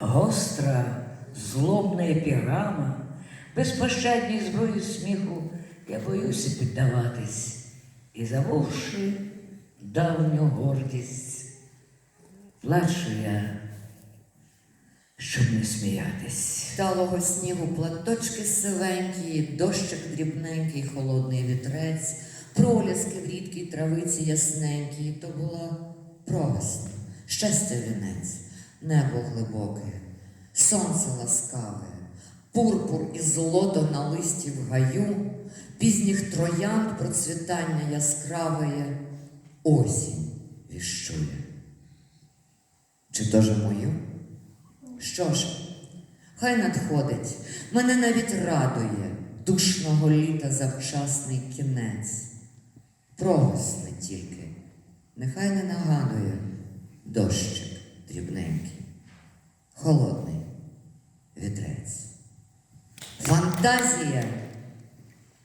Гостра, злобна епіграма, безпощадній зброї сміху, я боюся піддаватись і забувши давню гордість, плачу я, щоб не сміятись. Талого снігу платочки сивенькі, дощик дрібненький, холодний вітрець, проліски в рідкій травиці ясненькій. То була провесна, щастя вінець, небо глибоке, сонце ласкаве, пурпур і злото на листі в гаю, пізніх троянд процвітання яскраве, осінь віщує. Чи то же мою? Що ж, хай надходить, мене навіть радує душного літа завчасний кінець. Прогосне тільки, нехай не нагадує дрібненький, холодний вітрець. Фантазія,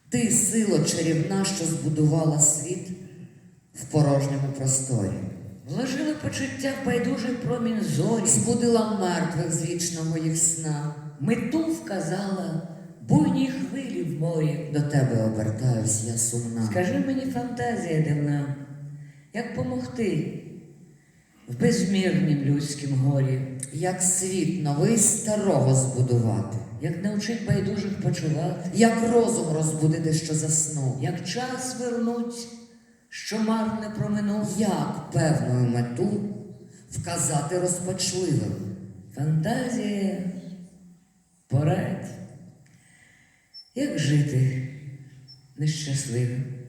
ти сило чарівна, що збудувала світ в порожньому просторі. Вложили почуття в байдужий промінь зорі, Збудила мертвих з вічного їх сна. мету вказала буйні хвилі в морі. До тебе обертаюсь я сумна. Скажи мені, фантазія дивна, як помогти в безмірнім людськім горі, Як світ новий старого збудувати, як навчить байдужих почувати, як розум розбудити, що заснув, як час вернуть, що марне проминув. як певною мету вказати розпачливим. Фантазія порадь, як жити нещасливим.